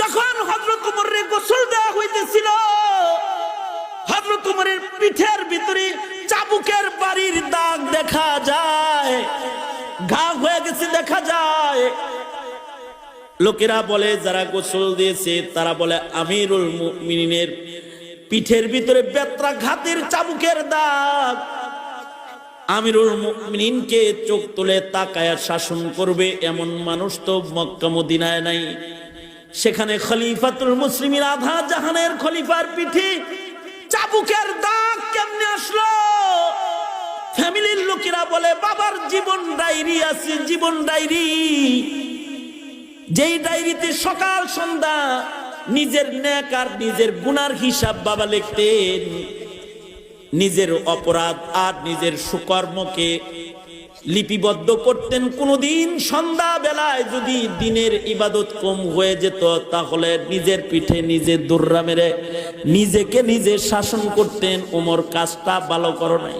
যখন হজরত উমরের গোসল দেওয়া হইতেছিল হজরত উমরের পিঠের ভিতরে চাবুকের বাড়ির দাগ দেখা যায় ঘা হয়ে গেছে দেখা যায়। লোকেরা বলে, যারা গোসল দিয়েছে, তারা বলে, আমিরুল মুমিনিনের পিঠের ভিতরে বেত্রা ঘাতের চাবুকের দাগ। আমিরুল মুমিনিনকে চোখ তুলে তাকায় শাসন করবে এমন মানুষ তো মক্কা মদিনায় নাই। সেখানে খলিফাতুল মুসলিমিন আধা জাহানের খলিফার পিঠে চাবুকের দাগ কেমনে আসলো? ফ্যামিলির লোকেরা বলে, বাবার জীবন ডায়েরি আছে, জীবন ডায়েরি। যেই ডায়েরিতে সকাল সন্ধ্যা নিজের ন্যাক আর নিজের গুনার হিসাব বাবা লিখতেন, নিজের অপরাধ আর নিজের সুকর্মকে লিপিবদ্ধ করতেন কোনদিন। সন্ধ্যা বেলায় যদি দিনের ইবাদত কম হয়ে যেত, তাহলে নিজের পিঠে নিজে দুর্রা মেরে নিজেকে নিজে শাসন করতেন। ওমর কাজটা ভালো করো নাই।